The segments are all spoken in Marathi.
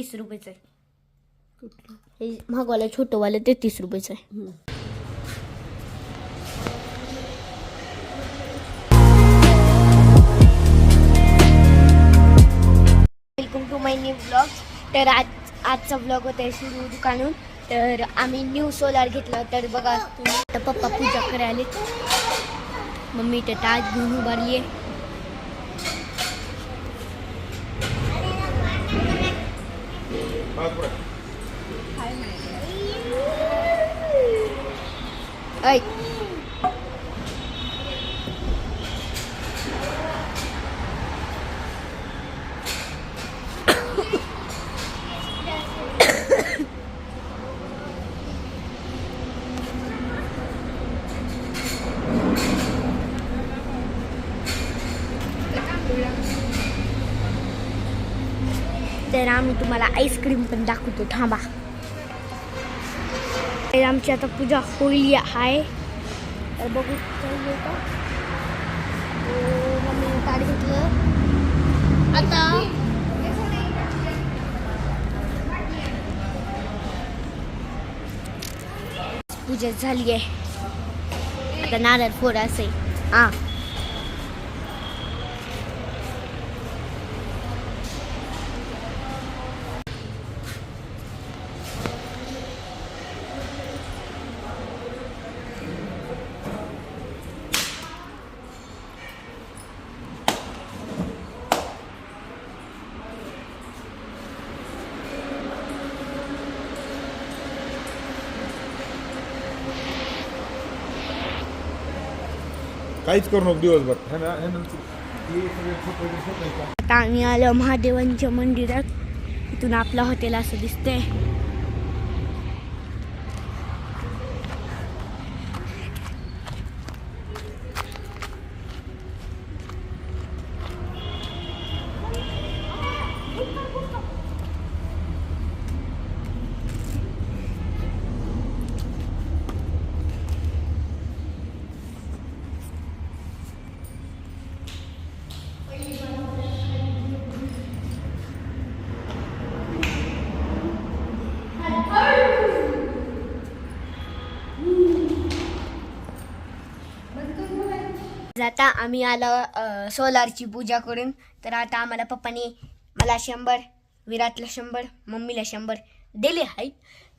तीस रुपयाचं आहे. हे महागवालं छोटंवालं ते तीस रुपयाचं आहे. Welcome to my new blog तर आज आजचा ब्लॉग होता आहे सुरू दुकानून तर आम्ही न्यू सोलार घेतलं. तर बघा तुम्ही पप्पा पूजा करायला मम्मी तर ताज घेऊन उभारली आहे ऐ तर आम्ही तुम्हाला आईस्क्रीम पण दाखवतो थांबा. आमची आता पूजा होईल आहे तर बघू चालू का? हो, घेतलं. आता पूजा झाली आहे. आता नारळ फोडा असे हा. काहीच करू नको दिवसभर. आता आम्ही आलो महादेवांच्या मंदिरात. इथून आपलं हॉटेल असं दिसतंय. आता आम्ही आलो सोलारची पूजा करून. तर आता आम्हाला पप्पाने मला शंभर विराटला शंभर मम्मीला शंभर दिले आहेत.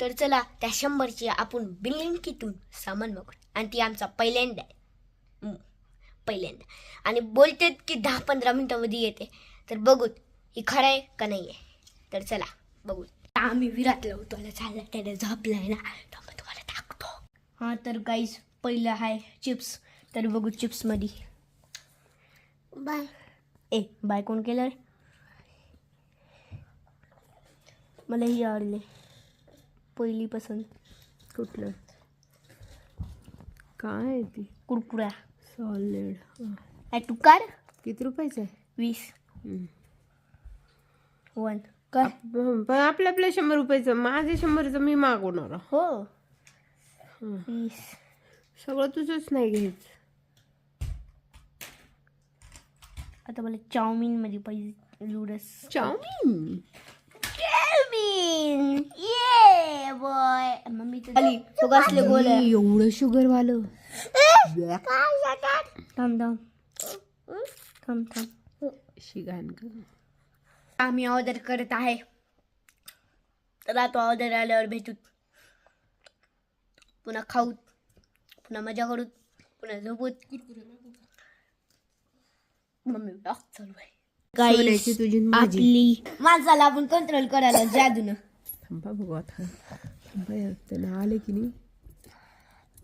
तर चला त्या शंभरची आपण बिलिंकीतून सामान मागू आणि ती आमचा पहिल्यांदा आहे. पहिल्यांदा. आणि बोलतात की दहा पंधरा मिनटामध्ये येते. तर बघूत ही खरं आहे का नाही आहे. तर चला बघू आम्ही विराटला उतरला. चालला त्याने झोपलाय ना. तर मग तुम्हाला दाखवतो. हां तर गाईज पहिलं आहे चिप्स. तर बघू चिप्समध्ये बाय. ए बाय कोण केलं रे? मला ही आवडले. पहिली पसंत. कुठलं? काय आहे ती? कुरकुरा. सॉलिड आहे तू काढ किती रुपयाचं आहे? वीस. वन. कर. पण आपलं आपलं शंभर रुपयाचं माझे शंभरचं मी मागवणार हो. हं. वीस. सगळं तुझंच नाही घ्यायचं. आता मला चाऊमिनमध्ये पाहिजे नूडल्स चाऊमिन? चाऊमिन! ये बॉय मम्मी आली तो कसले गोल आहे एवढं शुगर वालं. थांब थांब. थांब थांब. शिगान आम्ही ऑर्डर करत आहे. तर आता ऑर्डर आल्यावर भेटू. पुन्हा खाऊ. पुन्हा मजा करू. पुन्हा झोपूत मम्मी ब्लॉग चालू आहे. सोन्याची तुझी आणि माझी. आपली माणसाला आपण कंट्रोल करायला जादून थांबा बघू आता. थांबा यार, त्यानं आले की नाही?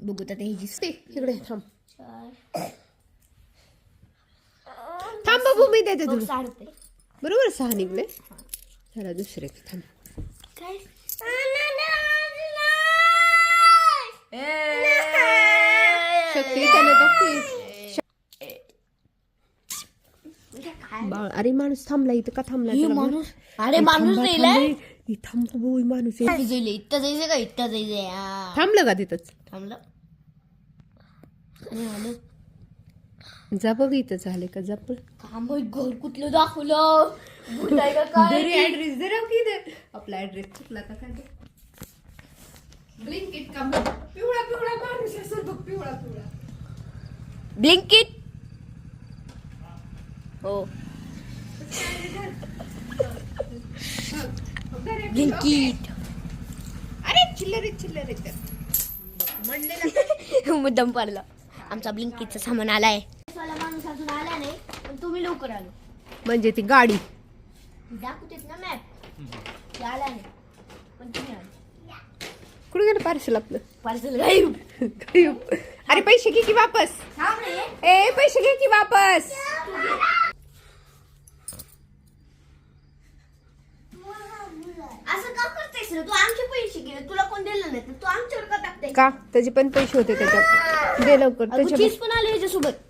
बघू तर हे ते, इकडे थांब. थांब बाबू मी देते तुला. बरोबर सहा निघले. चला दुसरे थांब. काय शक्ती त्याला तो बाळ अरे माणूस थांबला इथं का थांबला हे त्याला? बोल. माणूस अरे माणूस थांबा, बाबू, माणूस आहे. जायचं का इथं जायचंय. थांबलं का तिथंच? थांबलं. आणि आलो जा बघ इथं झाले का जा पण घर कुठलं दाखवलं? भूत आहे का काय? ऍड्रेस दे राव की. आपला ऍड्रेस चुकला का काय ब्लिंकिट का बघ. पिवळा पिवळा माणूस असेल बघ पिवळा पिवळा. ब्लिंकिट हो. अरे चिल्लर चिल्लर म्हणलेला. मुद्दाम पडलं. आमचा ब्लिंकिटचा सामान आलाय. माणूस अजून आला नाही पण तुम्ही लवकर आलो. म्हणजे ती गाडी. दाखवतेच ना मॅप आला नाही पण तुम्ही आलो. कुठे गेलं पार्सल आपलं? पार्सल गायब. गायब. अरे पैसे घे की वापस. थांब रे. ए पैसे घे की वापस. असं का करतेस रे? तू आमचे पैसे गेले तुला कोण दिलं नाही तर तू आमच्यावर का टाकते का? त्याचे पण पैसे होते त्याच्यात. दे लवकर. त्याच्या चीज पण आले ह्याच्यासोबत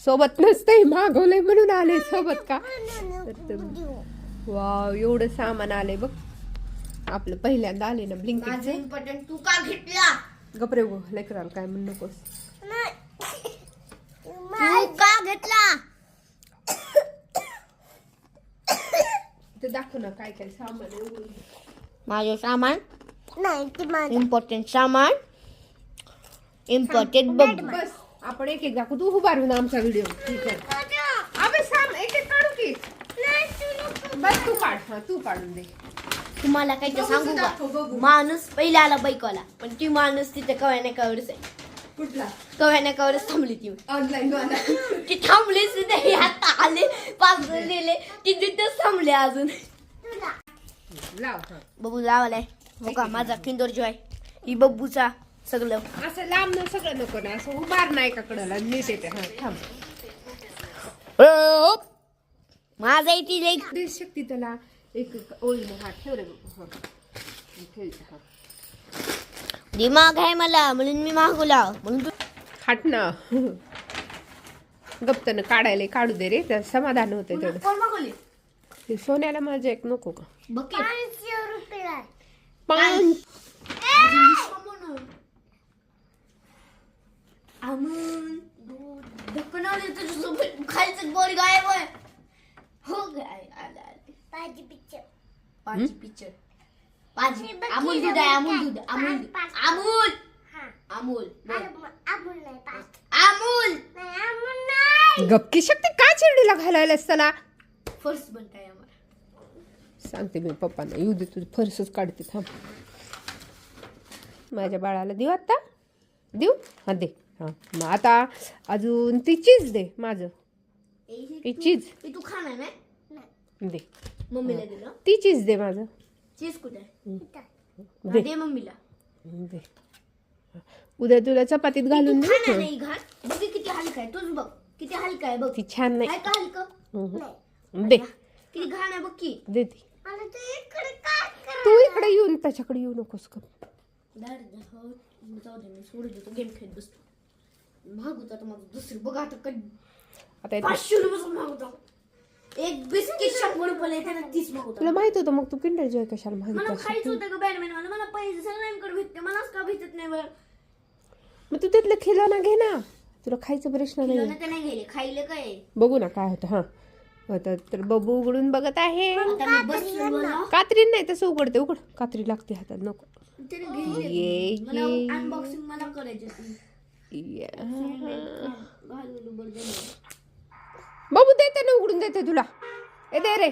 सोबत नसतंय मागवलंय म्हणून आले सोबत का? वाव एवढं सामान आलंय बघ. आपलं पहिल्यांदा आले ना माझं ब्लिंकिटचे इम्पॉर्टंट तू का घेतला? गपरे गो लेकराला काय म्हणू नकोस. तू का घेतला? ते दाखव ना काय काय सामान आहे उघडून. माझं सामान? इम्पॉर्टंट सामान? इम्पॉर्टंट बघ. बस आपण एक एक दाखवू. तू उभारून आमचा व्हिडिओ ठीक आहे. अबे एक एक काढू की. बस तू काढ. हा तू काढून दे. तुम्हाला काही तर बघू सांगू का. माणूस पहिला आला बाईकवाला पण ती माणूस तिथे कव्याने कवरच आहे. कुठला? कव्याने कवरच थांबली ती. ऑनलाईन वाला. ती थांबलीच तिथे आता आले पाच गेले. ती तिथेच थांबले अजून. लाव. हा बघू लावलाय. हो का? माझा किंदर जॉय ही बब्बूचा सगळं. असं लांब न सगळं नको ना असं उभार नाही का कडला नीट येते. हा थांब. माझा इथे दे शक्ती त्याला एक ओळीने हा ठेव रे बघू. हा. ठेव. इथं, हा. दिमाग आहे मला म्हणून मी मागवला. म्हणून तू हाट ना. गप्तन काढायला काढू दे रे तर समाधान होते तेवढं. कोण मागवली? सोन्याला माझ्या एक नको का? पाच तुझ्यासोबत. खायचं बोर गायब आहे. हो गाय आला पाजी पिक्चर पाजी पिक्चर पाजी अमूल दूध आहे अमूल दूध अमूल. अमूल! अमूल. अमूल गपकी शक्ती का चिरडीला घालायलास त्याला फर्स्ट बनताय आम्हाला. सांगते मी पप्पांना येऊ दे तुझं फरसच काढते थांब. माझ्या बाळाला देऊ आता? देऊ? हा दे. हा मग आता अजून ती चीज दे माझं. ती चीज. तू खाणार नाही? दे. मम्मीला दिलं? ती चीज दे माझं. चीज कुठे? दे. दे मम्मीला. दे. उद्या तुला चपातीत घालून दे नाही बघ हे किती हलका आहे. तूच बघ. किती हलका आहे बघ. ती छान नाही. काय का हलकं? हम्म. दे. किती घाण आहे बघ की. दे ती. तू इकडे येऊन त्याच्याकडे येऊ नकोस का दार जाऊ जाऊ दे मी सोडून देतो. गेम खेळत बसतो. मागवतो आता माझं दुसरं. बघ आता कधी. आता पाचशे रुपये एक बिस्किट शंभर रुपये तीस तुला माहीत होतं मग तू किंडर जॉय कशाला मला माहीत खायचं होतं का बॅडमिंटन मला मला पैसे सगळ्यांकडे भेटते मलाच का भेटत नाही बरं? मग तू तिथलं खिलोना घे ना. तुला खायचं प्रश्न नाही. खिलोना तर नाही गेले खायले काय? बघू ना काय होतं हा. होतं तर बबू उघडून बघत आहे. आता मी बसून बोला कात्री नाही तसं उघडते. उघड. कात्री लागते हातात नको. त्याने घेतले ये. मला ये. अनबॉक्सिंग मला करायची होती. बाबू देते ना उघडून देते तुला. ए दे रे.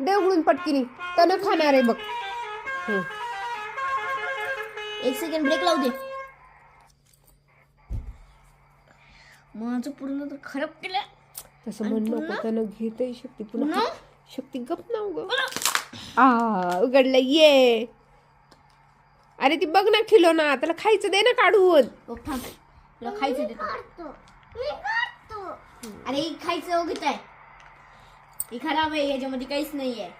दे उघडून पटकिनी. त्यानं खाणार आहे बघ. हं. एक सेकंड ब्रेक लावू दे. माझं पूर्ण तर खराब केलं. तसं म्हण नको त्यानं घेते शक्ती. पुन्हा? शक्ती गप ना उघड आ उघडलं ये. अरे ती बघ ना खिलो ना त्याला खायचं दे ना काढून. बघ थांब. तुला खायचं देतो अरे ही खायचं घेत आहे ही खराब आहे याच्यामध्ये काहीच नाही आहे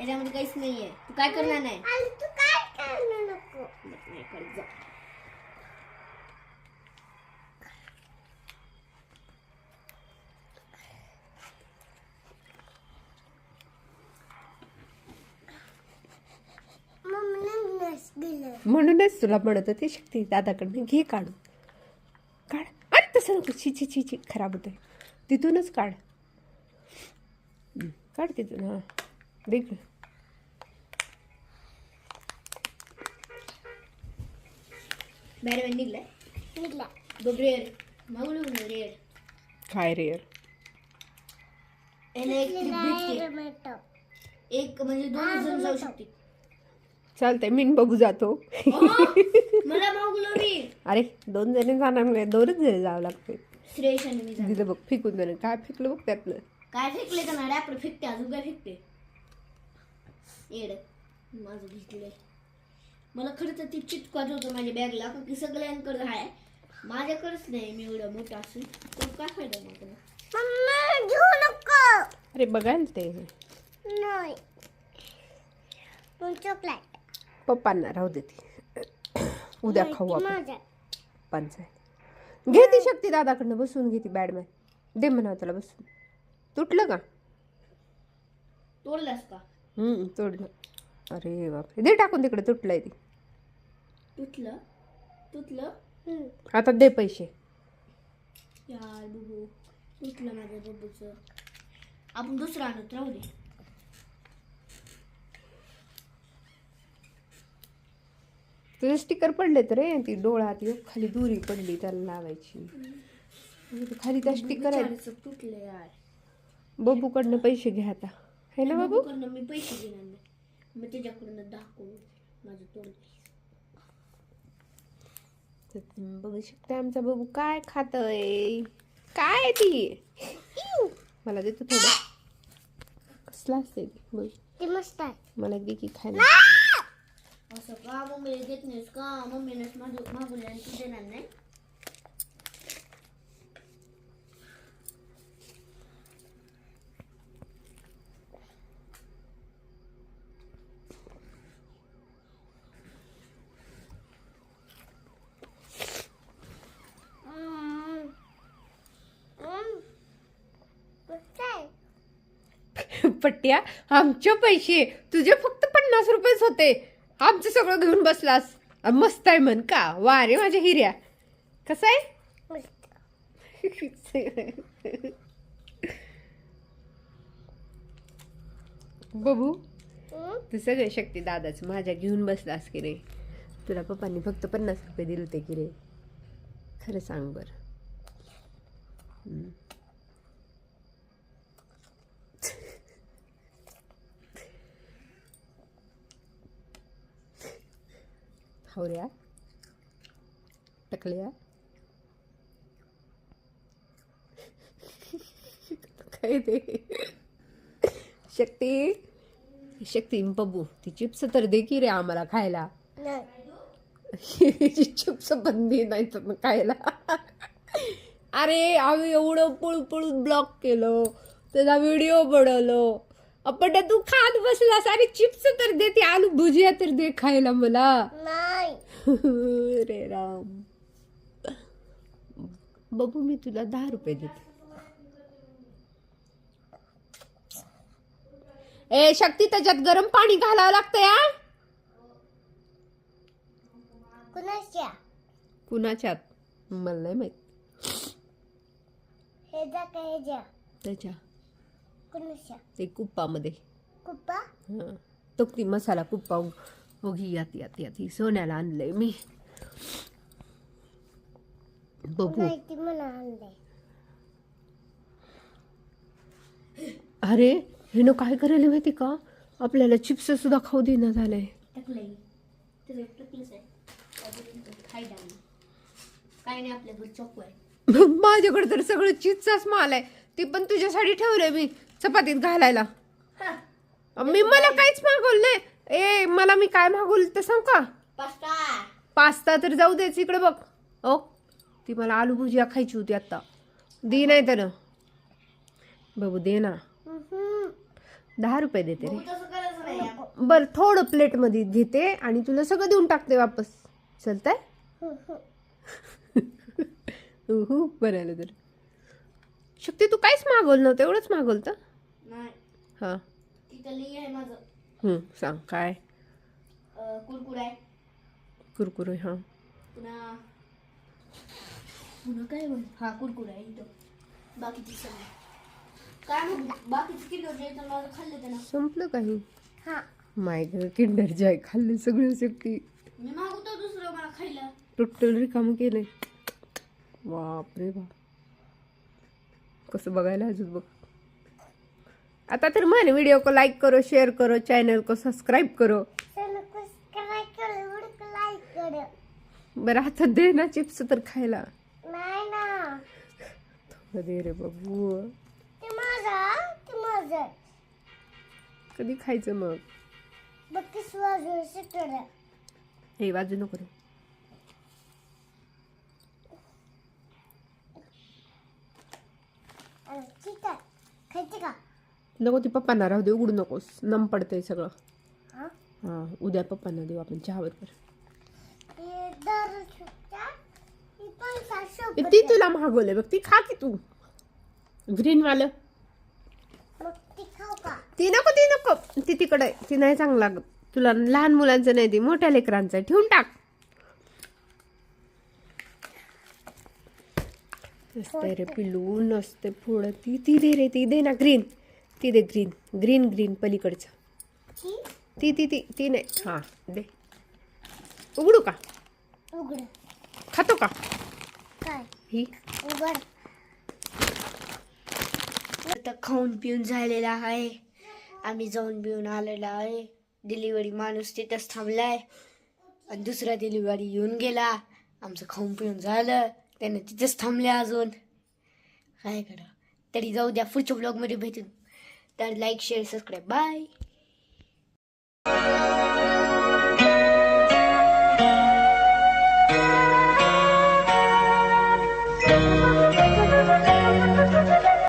याच्यामध्ये काहीच नाही? आहे तू काय करणार नाही नाही करत जा. म्हणूनच तुला म्हणत होते शक्ती दादाकडनं घे काढून. काढ. अरे तसं नको छी छी छी छी खराब होते तिथूनच काढ. काढ तिथून हां. देख. बाहेर निघलाय. निघला. बघ रेड मागून रेड काय रेअर एक म्हणजे दोन जण जाऊ शकते चालतंय मी बघू जातो. मला मागलो रे अरे दोन जणी जाणार नाही दोनच जणी जावं लागते. श्रेयश आणि मी जाणार. दिलं बघ फेकून जाणं काय फेकलं बघ त्यातलं. काय फेकले का ना रॅपर फेकते अजून काय फेकते? येड माझं भिजलंय. मला खरं तर ती चिटकवायचं होतं माझ्या बॅगला की सगळ्यांकडे आहे माझ्याकडेच नाही मी एवढा मोठा असून. तर काय फायदा मग घेऊ नको. अरे बघायला ते. नाही. चॉकलेट पप्पांना राहू देते उद्या खाऊ आपण. पंचायत. घे ती शक्ती दादाकडनं बसून घे ती बॅडमॅन. दे म्हणा त्याला बसून. तुटलं का? तोडलास का? हम्म तोडलं. अरे बापरे. दे टाकून तिकडे तुटलंय ती. तुटलं. तुटलं. आता दे पैसे. यार बुबू तुटलं माझ्या बुबूचं आपण दुसरं आणत राहू दे. तुझे स्टिकर पडले तर रे ती डोळा ती खाली दुरी पडली त्याला लावायची. खाली त्या स्टिकर आहे तुटलं यार. बबूकडनं पैसे घ्या आता. है ना बाबू? बाबूकडनं मी पैसे घेणार नाही. मग त्याच्याकडून दाखवून माझं तोंड तुम्ही बघू शकता आमचा बाबू काय खातोय. काय ती. मला देतो थोडं. कसला असते ते? बघ. ते मस्त आहे. मला दे की खायला. असं का मम्मीला देत नाहीस का मम्मीनंच माझं मागवलं आणि तू देणार नाही पट्ट्या आमचे पैसे तुझे फक्त पन्नास रुपयेच होते आमचं सगळं घेऊन बसलास. मस्त आहे म्हण का? वा रे माझ्या हिऱ्या. कसं आहे? बबू तू सगळे शक्ती दादाच माझ्या घेऊन बसलास की रे तुला पप्पांनी फक्त पन्नास रुपये दिले होते की रे. खरं सांग बर. हावऱ्या टकल्या. काय ते? शक्ती? शक्ती बबू ती चिप्स तर दे की रे आम्हाला खायला. चिप्स पण दे नाही तर मग खायला. अरे आम्ही एवढं पळू पळून ब्लॉक केलं. त्याचा व्हिडिओ बनवलो आपण तू खात बसलास अरे चिप्स तर दे ती आलू भुजिया तर दे खायला मला. रे राम. बघू मी तुला दहा रुपये देते. ए शक्ती त्याच्यात गरम पाणी घालावं लागतं या. कुणाच्या? कुणाच्यात? मला नाही माहीत. त्याच्या. ते कुप्पामध्ये. कुप्पा? हं. तो ती मसाला कुप्पा हो घी यात यात यात. ही सोन्याला आणलंय मी. बघू. माहिती म्हणा आणलंय. अरे हिनं काय करायला माहिती का? आपल्याला चिप्स सुद्धा खाऊ देणं झालंय. टाकलंय. त्याचं टाकलंच आहे. अजून फायदा नाही काय नाही आपल्याकडे चॉको आहे. माझ्याकडे तर सगळं चीजचाच माल आहे. ते पण तुझ्यासाठी ठेवलंय मी. चपातीत घालायला. मी मला काहीच मागवलं नाही. ए मला मी काय मागवलं तर सांग का? पास्ता. पास्ता तर जाऊ देच इकडे बघ. ओ ती मला आलू भुजिया खायची होती आत्ता दे नाही तर. बाबू दे ना. दहा रुपये देते रे. बरं थोडं प्लेटमध्ये घेते आणि तुला सगळं देऊन टाकते वापस. चलतंय? उहू, बरं आलं तर. शक्ती तू काहीच मागवलं नव्हतं एवढंच मागवलं तर नाही. हां. तिथं लिहि आहे माझं. हं, सांग काय? अं, कुरकुर. आहे कुरकुरे हां. पुन्हा पुन्हा काय म्हण हा कुरकुरा आहे इथं. बाकीची सगळी. काय बाकीची किती होते तर माझं खाल्लं त्यानं. संपलं काही? हा. माय ग किंडर जॉय खाल्ले सगळं शक्ती मी मागवतो दुसरं मला खायला. टोटल रिकाम केलंय. बापरे बाप. कसं बघायला अजून बघ. आता तर म्हणे व्हिडिओ को लाईक करो शेअर करो चॅनल को सबस्क्राईब करो बरं आता दे ना चिप्स तर खायला. नाही ना. थोडं दे रे बाबू. कधी खायचं मग? हे वाजू नको रे. ठीक आहे खायचे का? नको ती पप्पांना राहू दे उघडू नकोस. नम पडतंय सगळं. हा? हां उद्या पप्पांना देऊ आपण चहावर कर हे दर सुट्टा ही पण ती तुला मागवलंय बघ ती खा की तू. ग्रीन वालं मग ती खाऊ का? ती नको ती नको. ती तिकडे आहे. ती नाही चांगलं लागत. तुला लहान मुलांचं नाही ती मोठ्या लेकरांचं. आहे ठेवून टाक. नसते रे पिलू नसते पुढं ती ती दे रे ती दे ना ग्रीन. ती दे ग्रीन ग्रीन ग्रीन पलीकडचं. ती? ती ती ती ती नाही. हां. दे. उघडू का? उघड. खातो का? काय? ही. उघड. आता खाऊन पिऊन झालेला आहे. आम्ही जाऊन पिऊन आलेला आहे. डिलिव्हरी माणूस तिथंच थांबलाय. आणि दुसरा डिलिव्हरी येऊन गेला. आमचं खाऊन पिऊन झालं. त्याने तिथंच थांबले अजून. काय करा तरी जाऊ द्या. पुढच्या ब्लॉगमध्ये भेटून तर लाईक शेअर सबस्क्राईब बाय